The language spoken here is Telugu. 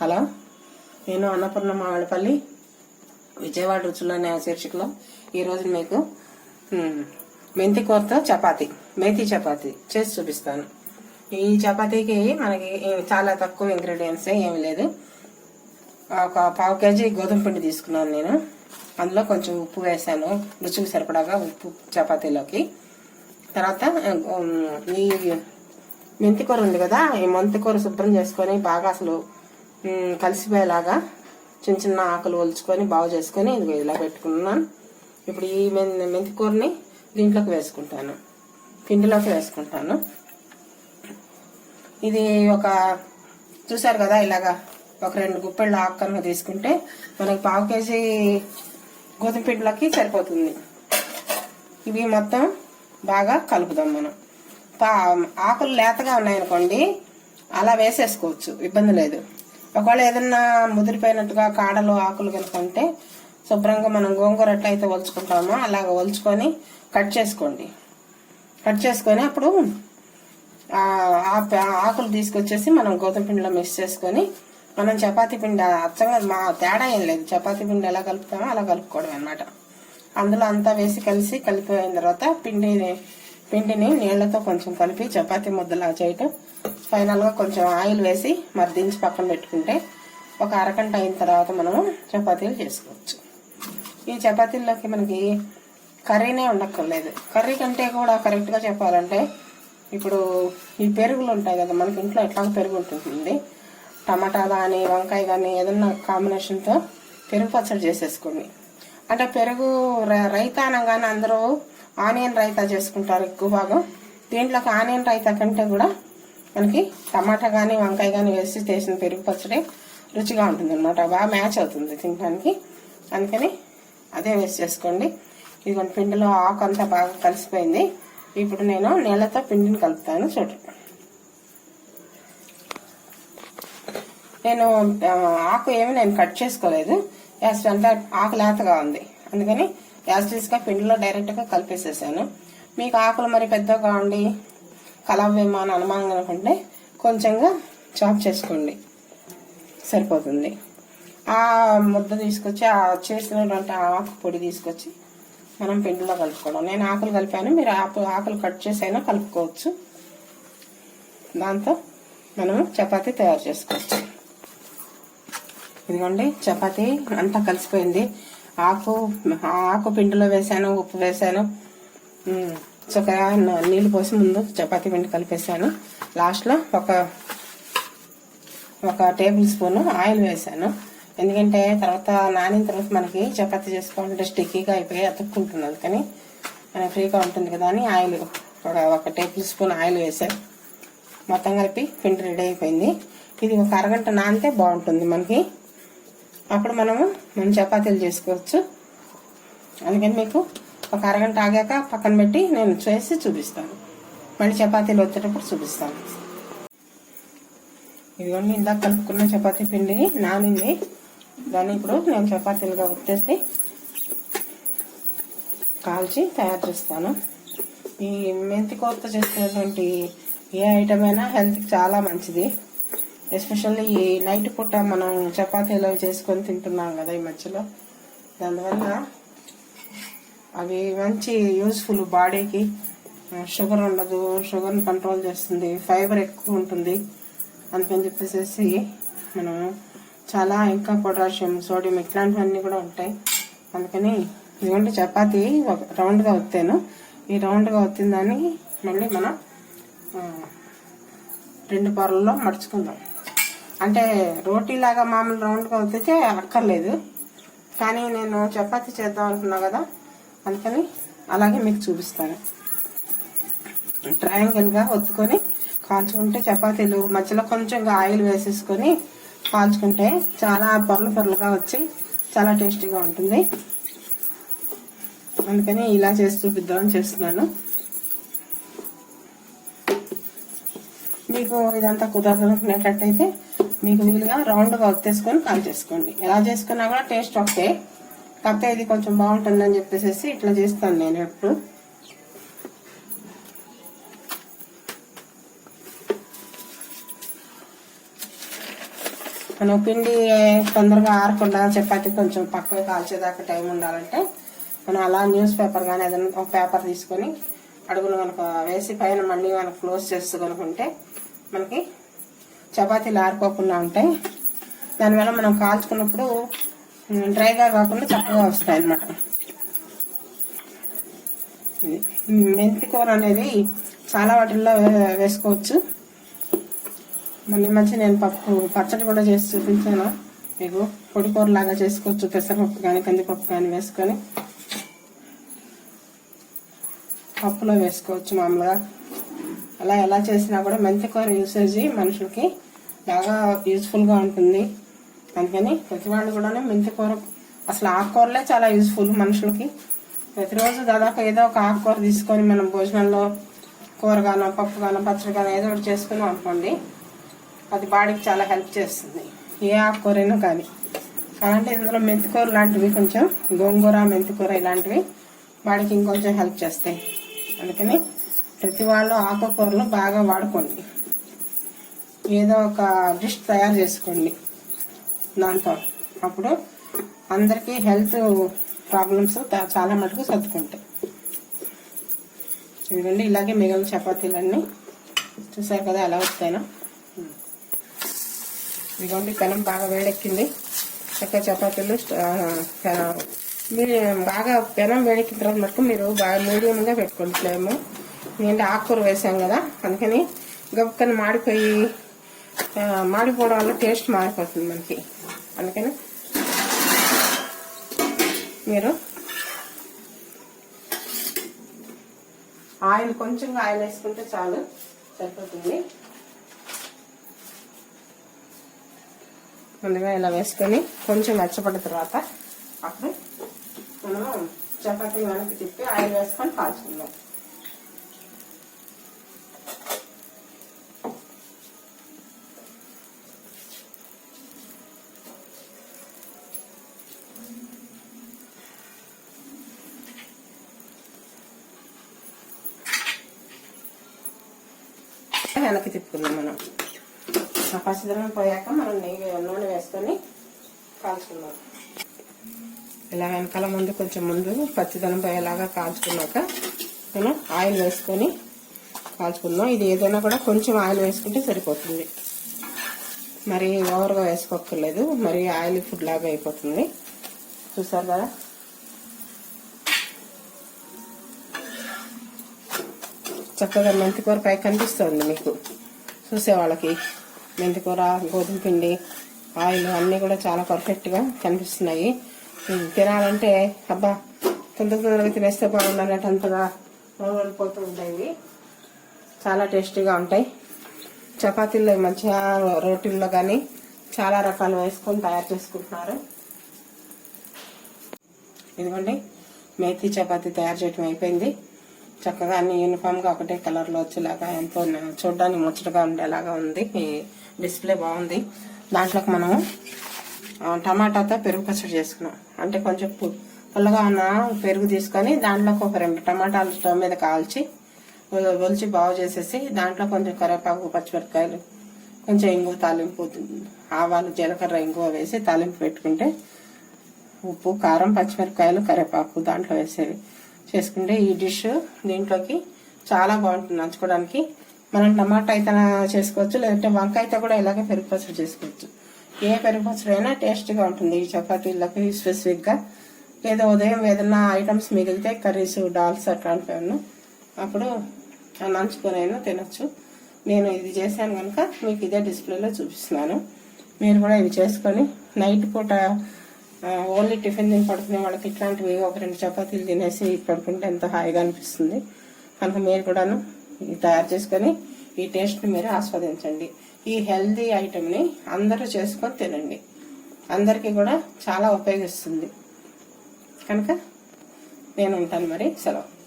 హలో నేను అన్నపూర్ణ మామిడిపల్లి విజయవాడ రుచులు అనే శీర్షికలో ఈరోజు మీకు మెంతి కూరతో చపాతి మేతి చపాతి చేసి చూపిస్తాను. ఈ చపాతీకి మనకి చాలా తక్కువ ఇంగ్రీడియంట్స్ ఏమి లేదు. ఒక పావు కేజీ గోధుమ పిండి తీసుకున్నాను నేను. అందులో కొంచెం ఉప్పు వేసాను రుచికి సరిపడాగా ఉప్పు చపాతీలోకి. తర్వాత ఈ మెంతికూర ఉంది కదా ఈ మెంతికూర శుభ్రం చేసుకొని బాగా అసలు కలిసిపోయేలాగా చిన్న చిన్న ఆకులు ఒలుచుకొని బాగు చేసుకొని ఇదిగో ఇలా పెట్టుకున్నాను. ఇప్పుడు ఈ మెంతి కూరని దీంట్లోకి వేసుకుంటాను. పిండిలోకి వేసుకుంటాను. ఇది ఒక చూసారు కదా ఇలాగా ఒక రెండు గుప్పెళ్ళ ఆకు కనుక తీసుకుంటే మనకి పావు కేజీ గోధుమ పిండిలోకి సరిపోతుంది. ఇవి మొత్తం బాగా కలుపుదాం మనం. పా ఆకులు లేతగా ఉన్నాయనుకోండి అలా వేసేసుకోవచ్చు. ఇబ్బంది లేదు. ఒకవేళ ఏదన్నా ముదిరిపోయినట్టుగా కాడలు ఆకులు కనుక ఉంటే శుభ్రంగా మనం గోంగూర ఎట్లయితే ఒలుచుకుంటామో అలాగ ఒలుచుకొని కట్ చేసుకోండి. కట్ చేసుకొని అప్పుడు ఆకులు తీసుకొచ్చేసి మనం గోధుమ పిండిలో మిక్స్ చేసుకొని మనం చపాతీ పిండి అచ్చంగా మా తేడా ఏం లేదు. చపాతీ పిండి ఎలా కలుపుతామో అలా కలుపుకోవడం అనమాట అందులో అంతా వేసి కలిసి కలిపిపోయిన తర్వాత పిండిని పిండిని నీళ్ళతో కొంచెం కలిపి చపాతీ ముద్దలా చేయటం. ఫైనల్గా కొంచెం ఆయిల్ వేసి మర్దించి పక్కన పెట్టుకుంటే ఒక అరగంట అయిన తర్వాత మనము చపాతీలు చేసుకోవచ్చు. ఈ చపాతీల్లోకి మనకి కర్రీనే ఉండక్కర్లేదు. కర్రీ కంటే కూడా కరెక్ట్గా చెప్పాలంటే ఇప్పుడు ఈ పెరుగులు ఉంటాయి కదా మనకి ఇంట్లో ఎట్లా పెరుగు ఉంటుంది టమాటా కానీ వంకాయ కానీ ఏదన్నా కాంబినేషన్తో పెరుగు పచ్చడి చేసేసుకోండి. అంటే పెరుగు రైతానం రైతా అందరూ ఆనియన్ రైతా చేసుకుంటారు ఎక్కువ భాగం. దీంట్లోకి ఆనియన్ రైతా కంటే కూడా మనకి టమాటా కానీ వంకాయ కానీ వేసి చేసిన పెరుగు పచ్చడి రుచిగా ఉంటుంది అనమాట బాగా మ్యాచ్ అవుతుంది తినడానికి. అందుకని అదే వేసి చేసుకోండి. ఇదిగోండి పిండిలో ఆకు అంతా బాగా కలిసిపోయింది. ఇప్పుడు నేను నీళ్ళతో పిండిని కలుపుతాను చూడండి నేను ఆకు ఏమి నేను కట్ చేసుకోలేదు. యాస్ అంతా ఆకు లేతగా ఉంది. అందుకని యాస్టీస్గా పిండిలో డైరెక్ట్గా కలిపేసేసాను. మీకు ఆకులు మరి పెద్దగా ఉండి కలవేమో అని అనుమానం అనుకుంటే కొంచెంగా చాప్ చేసుకోండి. సరిపోతుంది. ఆ ముద్ద తీసుకొచ్చి ఆ చేసినటువంటి ఆ ఆకు పొడి తీసుకొచ్చి మనం పిండిలో కలుపుకోవడం. నేను ఆకులు కలిపాను మీరు ఆకు ఆకులు కట్ చేసైనా కలుపుకోవచ్చు. దాంతో మనము చపాతీ తయారు చేసుకోవచ్చు. ఇదిగోండి చపాతీ అంతా కలిసిపోయింది. ఆకు ఆ ఆకు పిండిలో వేసాను ఉప్పు వేసాను ఉమ్, చక్కగా పోసి ముందు చపాతీ పిండి కలిపేసాను లాస్ట్లో ఒక ఒక టేబుల్ స్పూన్ ఆయిల్ వేసాను ఎందుకంటే తర్వాత నానిన తర్వాత మనకి చపాతీ చేసుకోవాలంటే స్టిక్కీగా అయిపోయి అతుక్కుంటుంది అందుకని మనకి ఫ్రీగా ఉంటుంది కదా అని ఆయిల్ ఒక ఒక టేబుల్ స్పూన్ ఆయిల్ వేసాను మొత్తం కలిపి పిండి రెడీ అయిపోయింది. ఇది ఒక అరగంట నానితే బాగుంటుంది మనకి. అప్పుడు మనము మనం చపాతీలు చేసుకోవచ్చు. అందుకని మీకు ఒక అరగంట ఆగాక పక్కన పెట్టి నేను చేసి చూపిస్తాను. మళ్ళీ చపాతీలు వచ్చేటప్పుడు చూపిస్తాను. ఇదిగోండి ఇందాక కలుపుకున్న చపాతీ పిండి నానింది. దాన్ని ఇప్పుడు నేను చపాతీలుగా ఉత్తేసి కాల్చి తయారు చేస్తాను. ఈ మెంతి కోత చేసుకునేటువంటి ఏ ఐటమ్ అయినా హెల్త్కి చాలా మంచిది. ఎస్పెషల్లీ ఈ నైట్ పూట మనం చపాతీలు అవి చేసుకొని తింటున్నాం కదా ఈ మధ్యలో. దానివల్ల అవి మంచి యూస్ఫుల్ బాడీకి షుగర్ ఉండదు షుగర్ని కంట్రోల్ చేస్తుంది ఫైబర్ ఎక్కువ ఉంటుంది అందుకని చెప్పేసి మనం చాలా ఇంకా పొటాషియం సోడియం ఇట్లాంటివన్నీ కూడా ఉంటాయి. అందుకని ఇదిగోండి చపాతీ ఒక రౌండ్గా వత్తాను ఈ రౌండ్గా వచ్చిందని మళ్ళీ మనం రెండు పొరల్లో మడుచుకుందాం అంటే రోటీలాగా మామూలు రౌండ్గా ఒత్తితే అక్కర్లేదు. కానీ నేను చపాతీ చేద్దాం అనుకున్నా కదా అందుకని అలాగే మీకు చూపిస్తాను. ట్రయాంగిల్గా ఒత్తుకొని కాల్చుకుంటే చపాతీలు మధ్యలో కొంచెం ఆయిల్ వేసేసుకొని కాల్చుకుంటే చాలా పొరలు పొరలుగా వచ్చి చాలా టేస్టీగా ఉంటుంది. అందుకని ఇలా చేసి చూపిద్దామని చేస్తున్నాను. మీకు ఇదంతా కుదరనుకునేటట్టయితే మీకు వీలుగా రౌండ్గా ఒత్తేసుకొని కాల్ చేసుకోండి. ఎలా చేసుకున్నా కూడా టేస్ట్ ఓకే కాకపోతే ఇది కొంచెం బాగుంటుందని చెప్పేసి ఇట్లా చేస్తాను నేను ఎప్పుడు. మనం పిండి తొందరగా ఆరకుండా చపాతి కొంచెం పక్కన కాల్చేదాకా టైం ఉండాలంటే మనం అలా న్యూస్ పేపర్ కానీ ఏదైనా ఒక పేపర్ తీసుకొని అడుగులు కనుక వేసి పైన మళ్ళీ కనుక క్లోజ్ చేస్తూ కనుకుంటే మనకి చపాతీలు ఆరిపోకుండా ఉంటాయి. దానివల్ల మనం కాల్చుకున్నప్పుడు డ్రైగా కాకుండా చక్కగా వస్తాయి అన్నమాట మెంతి కూర అనేది చాలా వాటిల్లో వేసుకోవచ్చు. మళ్ళీ మంచి నేను పప్పు పచ్చడి కూడా చేసి చూపించాను. మీకు పొడి కూర లాగా చేసుకోవచ్చు. పెసరపప్పు కానీ కందిపప్పు కానీ వేసుకొని పప్పులో వేసుకోవచ్చు మామూలుగా. అలా ఎలా చేసినా కూడా మెంతి కూర యూసేజ్ మనుషులకి. బాగా యూస్ఫుల్గా ఉంటుంది. అందుకని ప్రతి వాళ్ళు కూడా మెంతి కూర అసలు ఆకుకూరలే చాలా యూస్ఫుల్ మనుషులకి. ప్రతిరోజు దాదాపు ఏదో ఒక ఆకుకూర తీసుకొని మనం భోజనంలో కూరగానో పప్పుగానో పచ్చడిగానో ఏదో ఒకటి చేసుకుని అనుకోండి అది బాడీకి చాలా హెల్ప్ చేస్తుంది. ఏ ఆకుకూరైనా కానీ. అలాంటి ఇందులో మెంతికూర లాంటివి కొంచెం గోంగూర మెంతికూర ఇలాంటివి బాడీకి ఇంకొంచెం హెల్ప్ చేస్తాయి. అందుకని ప్రతి వాళ్ళు ఆకుకూరలు బాగా వాడుకోండి. ఏదో ఒక డిష్ తయారు చేసుకోండి దాంతో. అప్పుడు అందరికీ హెల్త్ ప్రాబ్లమ్స్ చాలా మటుకు సర్దుకుంటాయి. ఇదిగోండి ఇలాగే మిగిలిన చపాతీలన్నీ చూసారు కదా ఎలా వస్తాయో ఇదిగోండి పెనం బాగా వేడెక్కింది. చక్కగా చపాతీలు మీరు బాగా పెనం వేడెక్కిన తర్వాత మటుకు మీరు బాగా మీడియంగా పెట్టుకోండి ఫ్లేమ్. ఎందుకంటే ఆకుకూర వేసాం కదా అందుకని గబుక్కని మాడిపోయి మాడిపోవడం వల్ల టేస్ట్ మారిపోతుంది మనకి. అందుకని మీరు ఆయిల్ కొంచెం ఆయిల్ వేసుకుంటే చాలు సరిపోతుంది. ముందుగా ఇలా వేసుకొని కొంచెం మెచ్చపడిన తర్వాత అప్పుడు మనము చపాతీ వెనక్కి తిప్పి ఆయిల్ వేసుకొని కాల్చుకుందాం. వెనక్కి తిప్పుకుందాం మనం. ఆ పచ్చిదనం పోయాక మనం నెయ్యి నూనె వేసుకొని కాల్చుకుందాం. ఇలా వెనకాల ముందు కొంచెం ముందు పచ్చిదనం పోయేలాగా కాల్చుకున్నాక మనం ఆయిల్ వేసుకొని కాల్చుకుందాం. ఇది ఏదైనా కూడా కొంచెం ఆయిల్ వేసుకుంటే సరిపోతుంది. మరి ఓవర్గా వేసుకోక్కర్లేదు. మరి ఆయిల్ ఫుడ్ లాగా అయిపోతుంది. చూసారు కదా? చక్కగా మెంతికూర పై కనిపిస్తుంది మీకు. చూసే వాళ్ళకి మెంతికూర గోధుమ పిండి ఆయిల్ అన్నీ కూడా చాలా పర్ఫెక్ట్గా కనిపిస్తున్నాయి. తినాలంటే అబ్బా తొందర తొందరగా తినేస్తే బాగుండాలంటే అంతగా వెళ్ళిపోతూ ఉంటాయి. చాలా టేస్టీగా ఉంటాయి. చపాతీల్లో మంచిగా రోటీల్లో కానీ చాలా రకాలు వేసుకొని తయారు చేసుకుంటున్నారు. ఇదిగోండి మేతి చపాతీ తయారు చేయడం అయిపోయింది. చక్కగా అన్ని యూనిఫామ్గా ఒకటే కలర్లో వచ్చేలాగా ఎంతో చూడడానికి ముచ్చటగా ఉండేలాగా ఉంది. డిస్ప్లే బాగుంది. దాంట్లోకి మనం టమాటాతో పెరుగు పచ్చడి చేసుకున్నాం. అంటే కొంచెం పుల్లగా ఉన్న పెరుగు తీసుకొని దాంట్లోకి ఒక రెండు టమాటాలు స్టవ్ మీద కాల్చి ఒలిచి బాగు చేసేసి దాంట్లో కొంచెం కరివేపాకు పచ్చిమిరపకాయలు కొంచెం ఇంగువ తాలింపు ఆవాలు జీలకర్ర ఇంగువ వేసి తాలింపు పెట్టుకుంటే ఉప్పు కారం పచ్చిమిరపకాయలు కరివేపాకు దాంట్లో వేసేవి. చేసుకుంటే ఈ డిష్ దీంట్లోకి చాలా బాగుంటుంది నంచుకోవడానికి. మనం టమాటా అయితే చేసుకోవచ్చు లేదంటే వంకాయతో కూడా ఇలాగే పెరుగు పచ్చడి చేసుకోవచ్చు. ఏ పెరుగు పచ్చడి అయినా టేస్ట్గా ఉంటుంది ఈ చపాతీలకి స్పెసిఫిక్గా లేదా ఉదయం ఏదైనా ఐటమ్స్ మిగిలితే కర్రీస్ డాల్స్ అట్లాంటివి అప్పుడు నంచుకొని అయినా తినొచ్చు. నేను ఇది చేశాను కనుక మీకు ఇదే డిస్ప్లేలో చూపిస్తున్నాను. మీరు కూడా ఇవి చేసుకొని నైట్ పూట ఓన్లీ టిఫిన్ తిని పడుకునే వాళ్ళకి ఇట్లాంటివి ఒక రెండు చపాతీలు తినేసి పడుకుంటే ఎంతో హాయిగా అనిపిస్తుంది. కనుక మీరు కూడాను తయారు చేసుకొని ఈ టేస్ట్ని మీరు ఆస్వాదించండి. ఈ హెల్దీ ఐటెంని అందరూ చేసుకొని తినండి. అందరికీ కూడా చాలా ఉపయోగిస్తుంది. కనుక నేను ఉంటాను మరి. సెలవు.